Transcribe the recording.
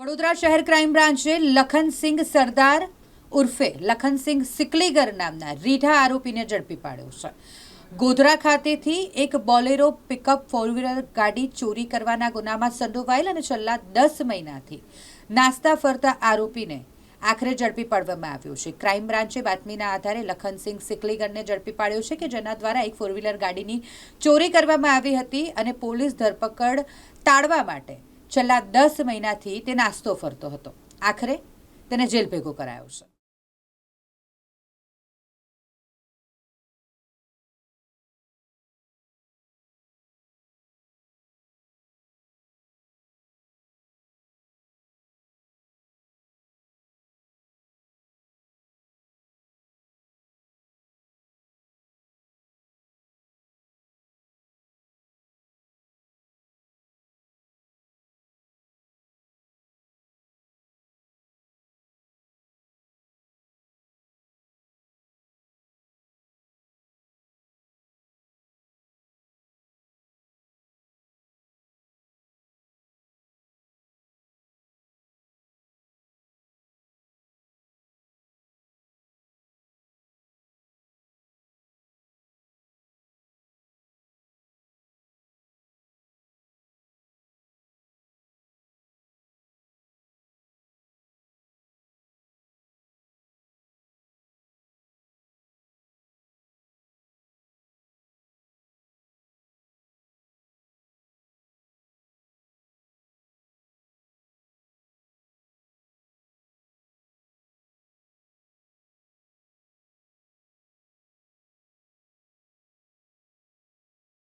વડોદરા શહેર ક્રાઇમ બ્રાન્ચે લખનસિંહ સરદાર ઉર્ફે લખનસિંહ સિકલીગર નામના રીઢા આરોપીને ઝડપી પાડ્યો છે. ગોધરા ખાતેથી એક બોલેરો પિકઅપ ફોર વ્હીલર ગાડી ચોરી કરવાના ગુનામાં સંડોવાયેલ અને છેલ્લા દસ મહિનાથી નાસ્તા ફરતા આરોપીને આખરે ઝડપી પાડવામાં આવ્યો છે. ક્રાઇમ બ્રાન્ચે બાતમીના આધારે લખનસિંહ સિકલીગરને ઝડપી પાડ્યો છે કે જેના દ્વારા એક ફોર વ્હીલર ગાડીની ચોરી કરવામાં આવી હતી અને પોલીસ ધરપકડ ટાળવા માટે છેલ્લા દસ મહિનાથી તે નાસ્તો ફરતો હતો. આખરે તેને જેલ ભેગો કરાયો છે.